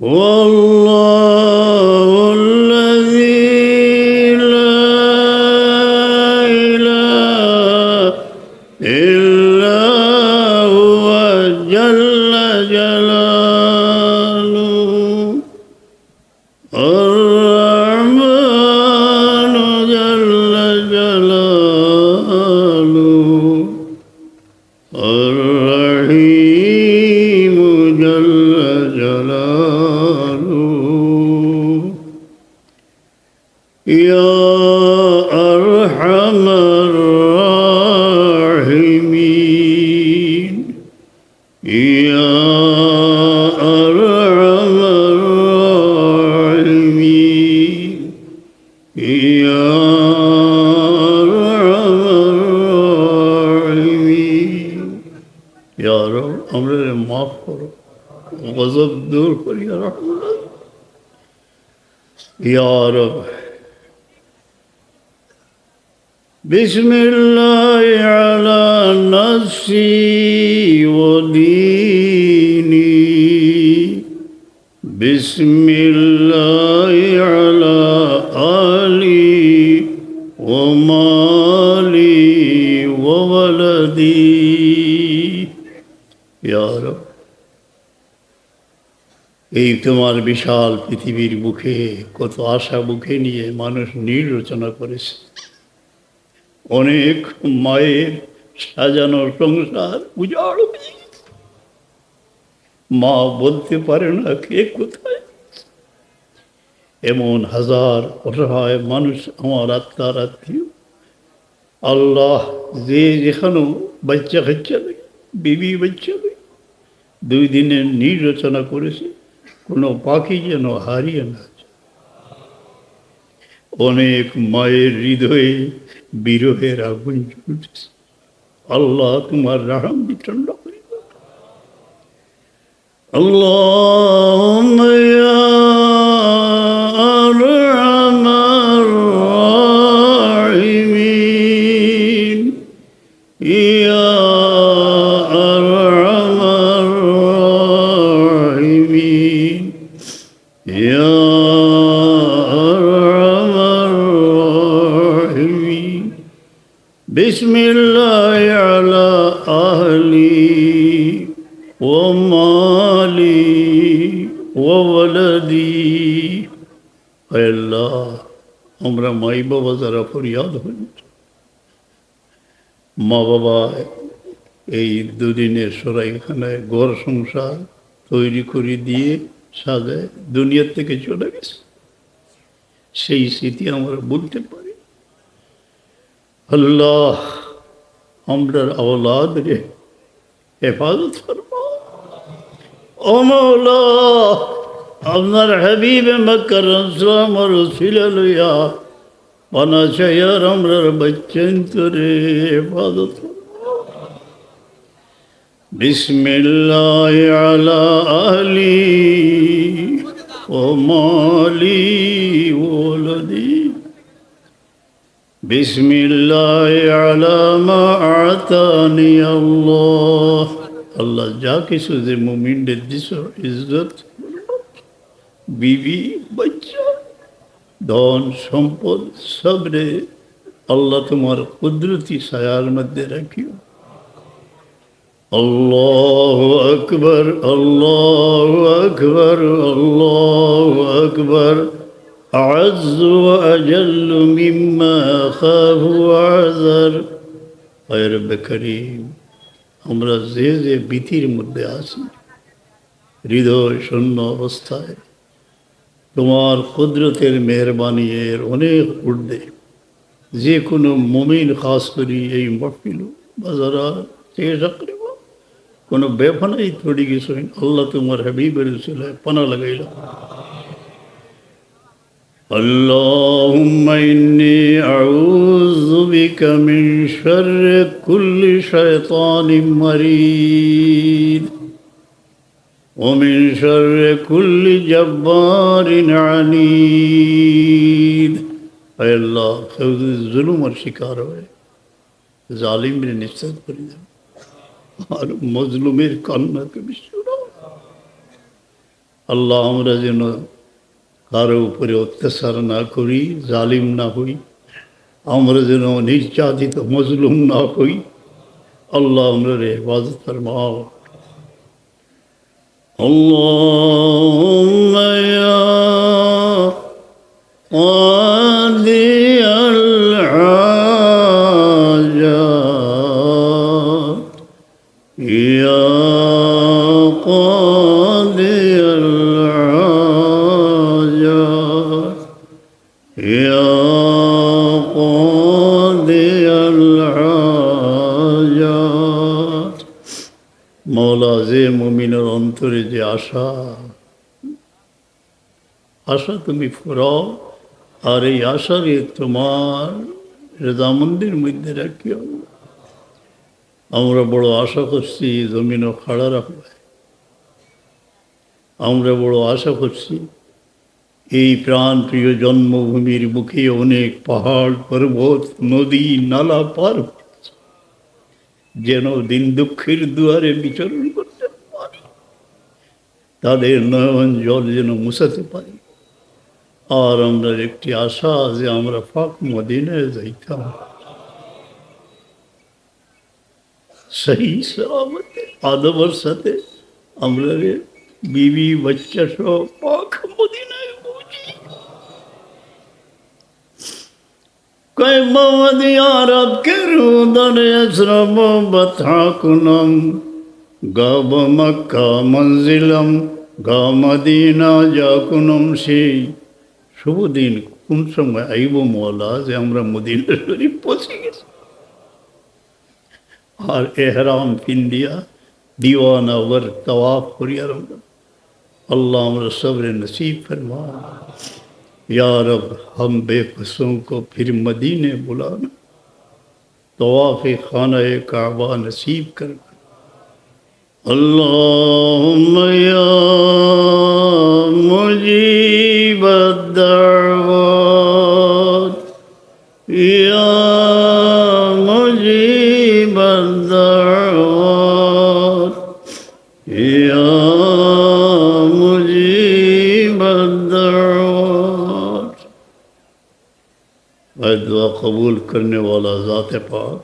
我。আমাদের মাফ করো গজব দূর করি রহমান ইয়া রব بسم الله على نفسي وديني بسم الله على آلي ومالي وولدي يا رب এই তোমার বিশাল পৃথিবীর বুকে কত আশা বুকে নিয়ে মানুষ নীল রচনা করেছে অনেক মায়ের সাজানো সংসার উজাড় মা বলতে পারে না কে কোথায় এমন হাজার অসহায় মানুষ আমার আত্মার আত্মীয়। আল্লাহ যে যেখানেও বাচ্চা খাচ্চা নেই, বিবি বাচ্চা নেই। দুই দিনের নির্রচনা করেছে, কোনো পাখি যেন হারিয়ে না। অনেক মায়ের হৃদয়ে বিরহের আগুন জ্বলতেছে আল্লাহ তোমার রাহাম বিচন্ড করি ومالي وولدي হে আল্লাহ আমরা মাই বাবা যারা ফরিয়াদ হই মা বাবা এই দুদিনের সরাইখানায় ঘর সংসার তৈরি করে দিয়ে সাজায় দুনিয়ার থেকে চলে গেছে সেই স্মৃতি আমরা বলতে পারি আল্লাহ আমরা আওলাদ রে হেফাজত ফরমা O Mola Avnar Habibi Mekkarın Sılamı Resulü ya Bana şey şayar amrar bacın kırıp adet Bismillahi ala ahli ve mali ve Bismillahi ala ma atani Allah. আল্লাহ যা কিছু যে মুমিনদের দিছ ইজ্জত বিবি বাচ্চা ধন সম্পদ সবরে আল্লাহ তোমার কুদরতি ছায়ার মধ্যে রাখিও আল্লাহ আকবর আল্লাহ আকবর আল্লাহ আকবর أعز وأجل مما أخاف وأعذر أي رب كريم আমরা যে যে ভীতির মধ্যে আছি, হৃদয় শূন্য অবস্থায়, তোমার কুদরতের মেহরবানি এর অনেক ঊর্ধ্বে, যে কোনো মমিন খাস করি এই মহফিল, বাজারা চিকিৎসা করিব কোনো বেফানাই তৈরি কিছু আল্লাহ তোমার হাবিবের ছিল পানা লাগাইল। اللهم إني أعوذ بك من شر كل شيطان مريد ومن شر كل جبار عنيد. اے اللہ خود ظلم اور شکار ہوئے ظالم نے نسبت پر اور مظلوم کان کبھی شروع اللہ رضی اللہ কারো উপরে অত্যাচার না করি জালিম না হই আমরা যেন নির্যাতিত মজলুম না হই আল্লাহ আমরা রে হেফাজত ফরমাও اللهم يا قاضي الحاجات يا قاضي অন্তরে যে আশা আশা তুমি ফুরাও, আর এই আশারে তোমার রেজামন্দির মধ্যে রাখিও। আমরা বড় আশা করছি জমিনও খাড়া রাখবে। আমরা বড় আশা করছি এই প্রাণ প্রিয় জন্মভূমির বুকে অনেক পাহাড়, পর্বত, নদী, নালা পার যেন দিন দুঃখের দুয়ারে বিচরণ পারি তাদের নয়ন জল যেন মুছাতে পারি আর আমরা একটি আশা যে আমরা ফাঁক মদিনায় যাইতাম সহি সালামতে আদবর সাথে আমরা রে বিবি বাচ্চা সহ পাক মদিনায় পৌঁছি কয় মোহাম্মদ আরব কে রুদরে শ্রম বথাকুনম گاب مکہ منزلم گا مدینہ جا کنمسی শুভ দিন কোন সময় مولا زی امرا مدینہ شوری শরীফ পৌঁছে اور احرام پین دیا دیوانا ور طواف کریے رمضان اللہ امرا صبر نصیب فرما یا رب ہم بے قصوں کو پھر مدینہ بلانا تواف خانہ کعبہ نصیب کرنا اللهم يا مجيب الدعوات، يا مجيب الدعوات، يا مجيب الدعوات۔ اے دعا قبول کرنے والا ذات پاک،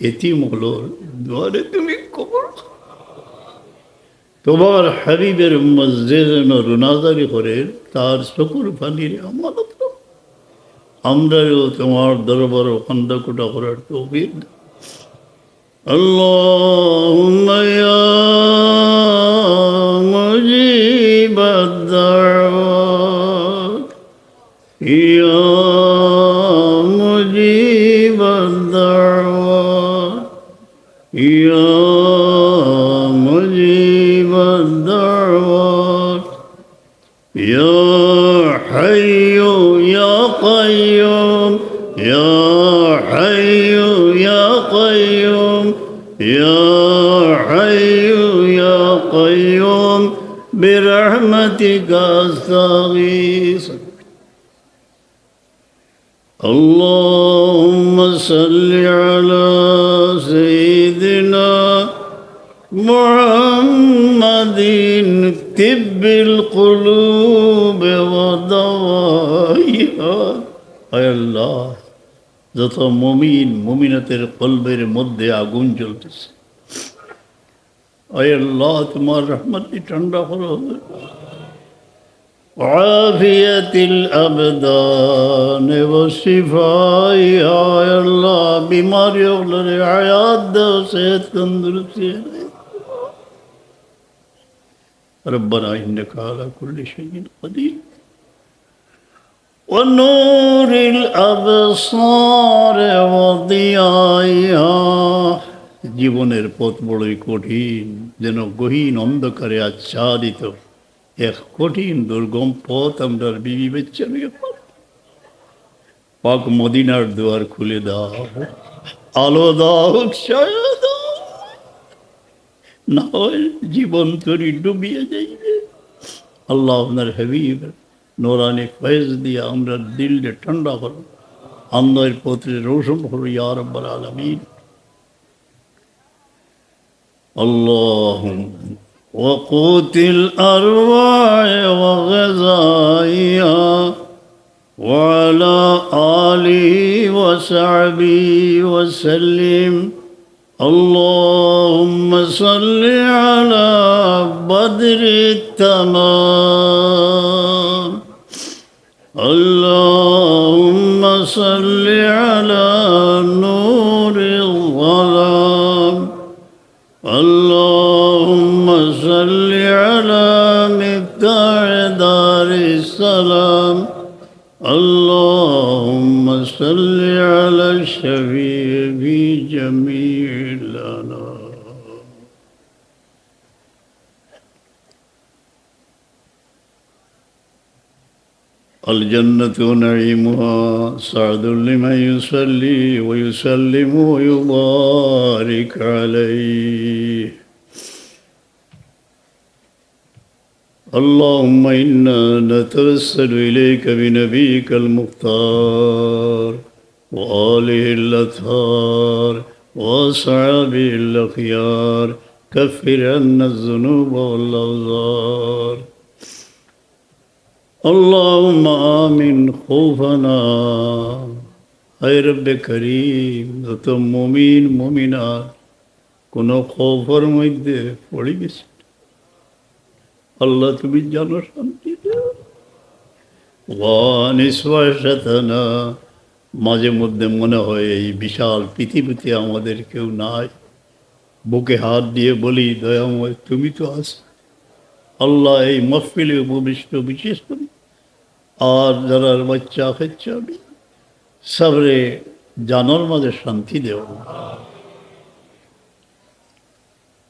یتیم مغلور دعا رہے تمہیں তোমার হাবিবের মসজিদ যেন রুনাজারি করে তার চকুর পানির আমানত করো। আমরাও তোমার দরবার খন্দ কুটা করার তৌফিক দাও। اللهم يا مجيب الدعوات يا مجيب الدعوات. يا حي يا قيوم يا حي يا قيوم يا حي يا قيوم برحمتك أستغيث. اللهم صل على যত মমিন মমিনতের কলবের মধ্যে আগুন জ্বলতেছে আয় আল্লাহ তোমার রহমতটি ঠান্ডা করো وعافية الأبدان والشفاء يا الله بیماری اغلر حیات دو صحت تندرستی ربنا إنك على كل شيء قدير ونور الأبصار وضيائها জীবনের পথ বড়ই কঠিন যেন গহীন অন্ধকারে আচ্ছাদিত এক কঠিন দুর্গম পথ আমরা বিবি বেচ্ছে পাক মদিনার দুয়ার খুলে দাও আলো দাও ছায়া দাও না হয় জীবন তরি ডুবিয়ে যাইবে আল্লাহ আপনার হাবিব نوراني فیض دي ہمارا دل دي تندا کرو اندر پوتر روشن کرو يا رب العالمين اللهم وقوت الأرواح وغذائها وعلى آله وصحبه وسلم اللهم صل على بدر التمام الجنة نعيمها سعد لمن يصلي ويسلم ويبارك عليه. اللهم إنا نتوسل إليك بنبيك المختار وآله الأطهار وأصحابه الأخيار. كفر عنا الذنوب والأوزار. اللهم آمن خوفنا أي رب করিম যত মুমিন মুমিনাত কোনো খৌফের মধ্যে পড়ে গেছে আল্লাহ তুমি জানো শান্তি নিঃশ্বাসনা মাঝে মধ্যে মনে হয় এই বিশাল পৃথিবীতে আমাদের কেউ নাই বুকে হাত দিয়ে বলি দয়াময় তুমি তো আছো আল্লাহ এই মহফিলে উপবিষ্ট বিশেষ করি আর যারা বাচ্চা খেচ্ছে আমি সবরে জানার মাঝে শান্তি দেও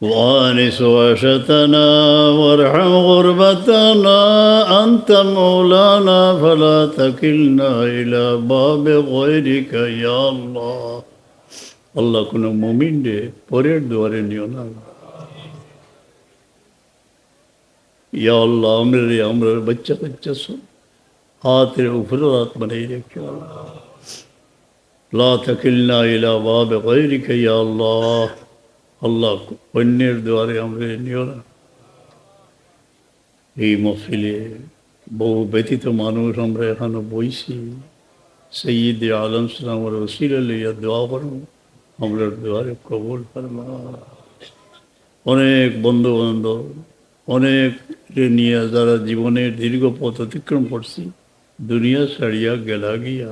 وانس وحشتنا وارحم غربتنا أنت مولانا فلا تكلنا إلى باب غيرك يا الله আল্লাহ কোনো মমিন রে পরের দুয়ারে নিও না ইয়া আল্লাহ আমরা রে আমরা বাচ্চা কাচ্চা সব হাতের উপরে রাত বানাই রেখে লা তাকিলনা ইলা বাব গায়রিকা ইয়া আল্লাহ আল্লাহ অন্যের দুয়ারে আমরা নিও না এই মফিলে বহু ব্যতীত মানুষ আমরা এখানে বইছি সঈদ আলম সালামের ওসিল লইয়া দোয়া করব আমরা দুয়ারে কবুল করবো অনেক বন্ধু বান্ধব অনেক নিয়ে যারা জীবনের দীর্ঘ পথ অতিক্রম করছি, দুনিয়া ছাড়িয়া গেলা গিয়া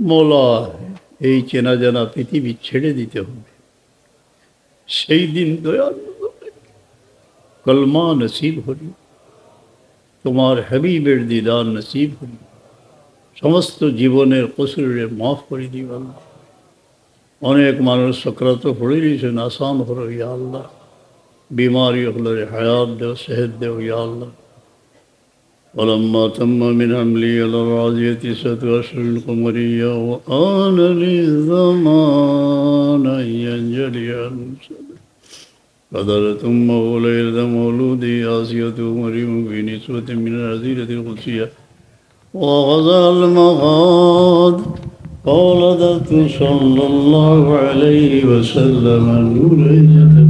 মোলা, এই চেনা জানা পৃথিবী ছেড়ে দিতে হবে। সেই দিন কলমা নসিব হলি তোমার হাবিবের দিদার নসিব হলি সমস্ত জীবনের কসুরে মাফ করে দিব আল্লাহ। অনেক মানুষ সক্রাত পড়ে দিয়েছেন আসান হলো ইয়া আল্লাহ বিমারি হলো হায়াত দেও সেহেদ দেও ইয়া আল্লাহ ولما تم من حملي على الراضية ست أشهر القمرية وآن للزمان أن ينجلي المسلم قدرت أمه ليلة مولودي آسية مريم في نسوة من العزيرة القدسية وغزا المغاد قالت صلى الله عليه وسلم نورية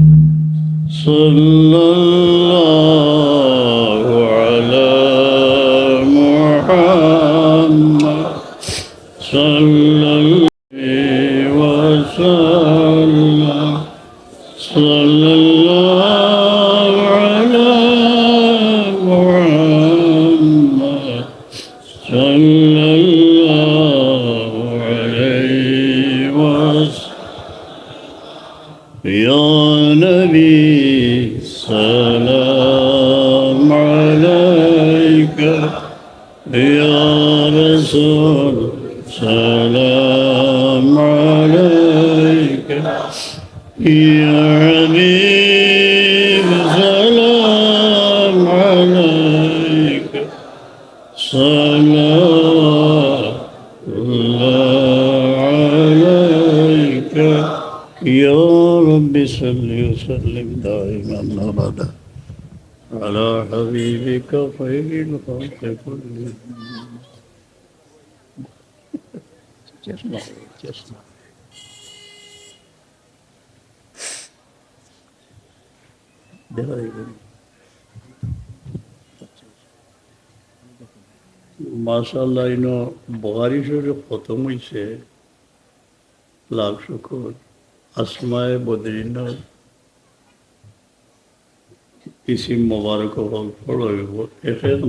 صلى الله على رسول سلام عليك. يا حبيب سلام عليك. صلى الله عليك. يا رب صل وسلم دائما أبدا. على حبيبك خير الخلق كلهم. চেষ্টা চেষ্টা মাসাল্লাহ ইন বহারি শরীফ খতম হয়েছে লাভ শুকুর আসমায় বদরিন ইসিম মোবারক হল ফল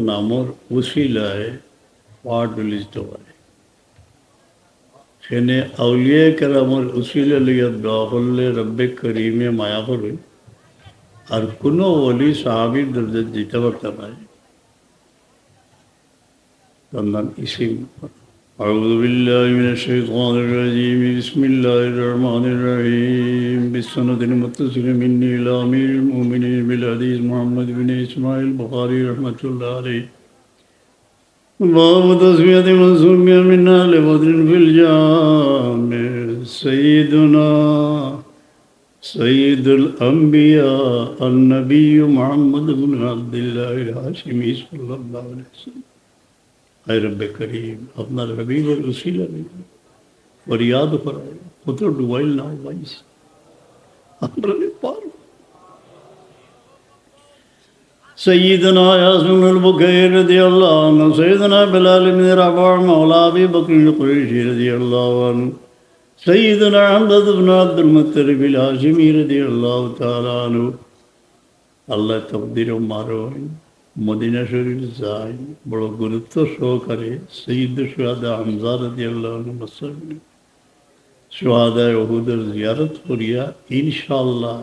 নামর উশিলায় পাঠ লিখিত হয় یعنی اولیاء کرام اور اصول لیت گاہل رب کریم مایافر ہوئی۔ اور کنو ولی صحابی درجت جیتا وقتا پائے تندن اسی اعوذ باللہ من الشیطان الرجیم۔ بسم اللہ الرحمن الرحیم۔ بسند متصل منی الامیر المومنی بالعدیز محمد بن اسماعیل بخاری رحمت اللہ علیہ۔ باب تسمیت منصوبیہ من آل بدر فی الجامع سیدنا سید الانبیاء النبی محمد بن عبداللہ الحاشمی صلی اللہ علیہ وسلم. اے رب کریم، اپنا ربیب اور وسیلہ اور یاد پر آئے خطر ڈوبائل نہ ہو بھائی اپنے پار سيدنا ياسين البكير رضي الله عنه سيدنا بلال بن رباح مولى ابي بكر القريشي رضي الله عنه سيدنا حمزة بن عبد المطلب الهاشمي رضي الله تعالى عنه আল্লাহ তকদির মারোয় মদিনা শরীফ যায় বড় গুরুত্ব সহকারে সঈদ সুহাদা হামজার সোহাদায় ওহুদের জিয়ারত করিয়া ইনশাল্লাহ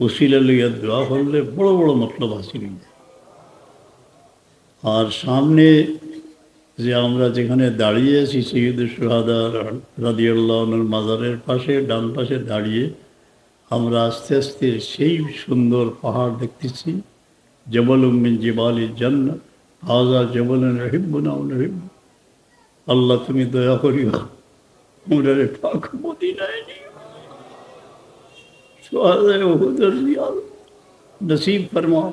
উসিলা লইয়া দোয়া করলে বড় বড় মতলব হাসিল আর সামনে যে আমরা যেখানে দাঁড়িয়ে আছি, সৈয়দ সুহাদা রাদিয়াল্লাহর মাজারের পাশে, ডান পাশে দাঁড়িয়ে আমরা আস্তে আস্তে সেই সুন্দর পাহাড় দেখতেছি। জবল মিন জিবালি জান্নাত হাজা জবল রহিব না রহিব আল্লাহ তুমি দয়া করিও, আমরা রে পাক মদিনায় নিও नसीब फरमाओ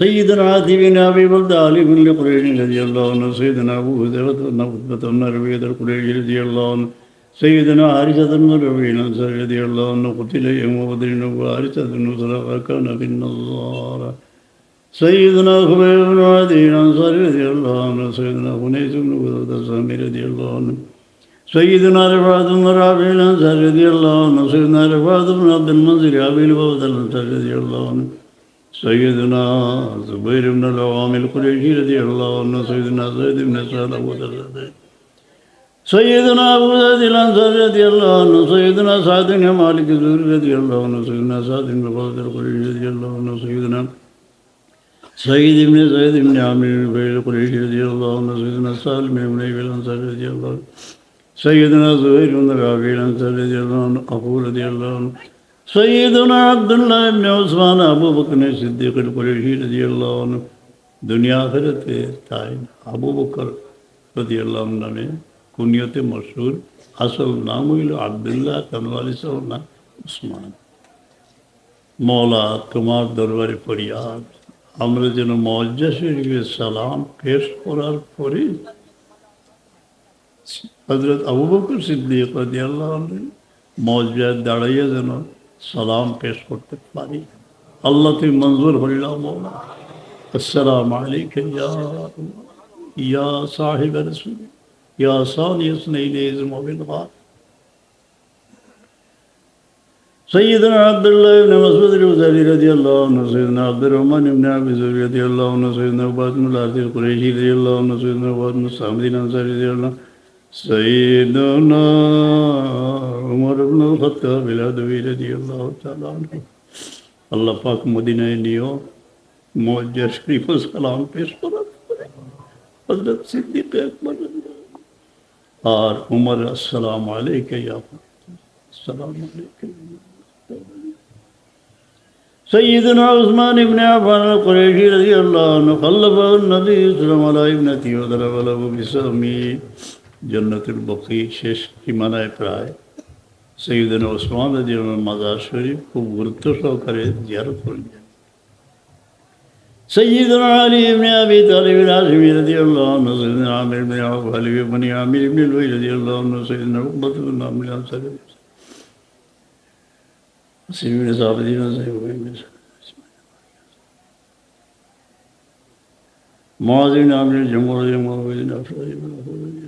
سيدنا عاتب بن ابي بلدال بن القريش رضي الله عنه سيدنا ابو هريره بن عتبه بن ربيعه القريش رضي الله عنه سيدنا حارثة بن ربيع الانصار رضي الله عنه قتل يوم بدر وحارثة بن سرقة كان في النصارى سيدنا خبيب بن عدي الانصاري رضي الله عنه سيدنا خنيس بن بلدة السامي رضي الله عنه سيدنا رفعت بن رافع الأنصاري رضي الله عنه سيدنا رفعت بن عبد المنصور أبي الفوز الأنصاري رضي الله عنه سيدنا زبير بن العوام القريشي رضي الله عنه سيدنا زيد بن سهل أبو ذر سيدنا أبو زيد الأنصاري رضي الله عنه سيدنا سعد بن مالك الزهري رضي الله عنه سيدنا سعد بن بلد القريشي رضي الله عنه سيدنا سيد بن زيد بن عامر بن القريشي رضي الله عنه سيدنا سالم بن ابن الأنصاري رضي الله عنه سيدنا زهير بن ربيع الأنصاري رضي الله عنه أبو رضي الله عنه سيدنا عبد الله بن عثمان أبو بكر الصديق القريشي رضي الله عنه দুনিয়া আখেরাতে তাই আবু বকর রদি আল্লাহ নামে কুনিয়তে মশহুর আসল নাম হইল আবদুল্লাহ কানওয়ালি সাহ নাম উসমান মৌলা তোমার দরবারে ফরিয়াদ আমরা যেন মজ্জা শরীফে সালাম পেশ করার পরে হজরত আবু বকর সিদ্দিক রদি আল্লাহ মজ্জায় দাঁড়াইয়া যেন সালাম পেশ করতে পারি আল্লাহ তুমি মঞ্জুর হইলাম মৌলা السلام عليك يا يا صاحب الرسول يا صاني اثنين إذن وبالغار سيدنا عبد الله بن مسعود الوزاري رضي الله عنه سيدنا عبد الرحمن بن عبد الزهري رضي الله عنه سيدنا عباد بن الحارث القريشي رضي الله عنه سيدنا عباد بن الصامد الانصاري رضي الله عنه سيدنا عمر بن الخطاب العدوي رضي الله تعالى عنه আল্লাহ পাক মদিনায় নিয়েও মজ্জা শরীফ ও সালাম পেশ করার পরে হজরত সিদ্দিক একবার আর উমর আসসালাম আলাইকে ইয়া আসসালাম আলাইকে سيدنا عثمان بن عفان القريشي رضي الله عنه خلفه النبي صلى الله عليه وسلم على ابنته وضرب له بسهمه جنة البقي শেষ সীমানায় প্রায় সৈয়দনা ওসমান রাজি মাজার শরীফ খুব গুরুত্ব সহকারে জিয়ারত করলেন سيدنا علي بن ابي طالب الهاشمي رضي الله عنه سيدنا عامر بن عوف علي بن عامر بن الوليد رضي الله عنه سيدنا عقبة بن عامر الانصاري سيدنا العابدين وسيدنا معاذ عامل الجمهور المعبدين أفراد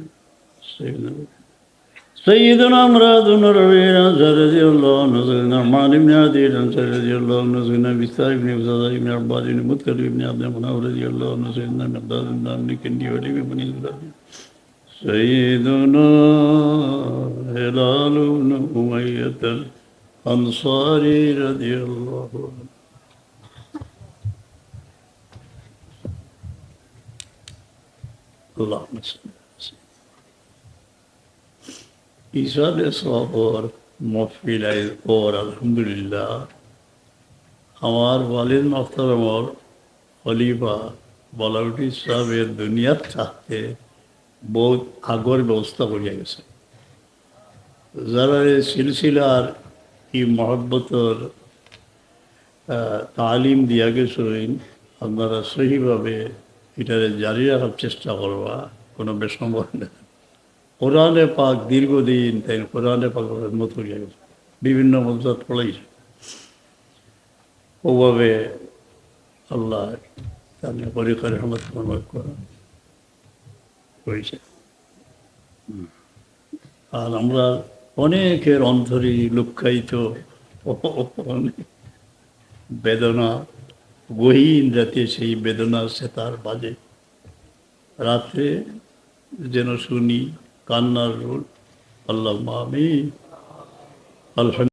سيدنا سيدنا مراد ربينا رضي الله عنه سيدنا عمان بن عدي الأنصاري رضي الله عنه سيدنا بسار بن وزاد بن عباد بن مذكر بن عبد المناف رضي الله عنه سيدنا مقداد بن عمرو كندي ولي بن بني زبير سيدنا هلال بن أمية الأنصاري رضي الله عنه اللهم صل ইসালে সবর মফিলাই ওর আলহামদুলিল্লাহ আমার ওয়ালিদ মাস্টার আমার খলিফা বলাউটি সাহেবের দুনিয়ার থাকতে বহুত আগর ব্যবস্থা করিয়া গেছে। যারা এই সিলসিলার এই মহব্বতর তালিম দিয়া গেছিলেন আপনারা সহিভাবে এটারে জারি রাখার চেষ্টা করবা, কোনো বেসম্বর না কোরআনে পাক দীর্ঘদিন তাই কোরআনে পাক মত গেছে। বিভিন্ন মজাত পড়াইছে। ওভাবে আল্লাহ তাদের পরীক্ষার রহমত করা হয়েছে। আর আমরা অনেকের অন্তরে লুক্ষায়িত বেদনা, গহীন রাতে সেই বেদনা সে তার বাজে। রাত্রে যেন শুনি কান্নার রোল আল্লাহ মামি আলহামদুলিল্লাহ।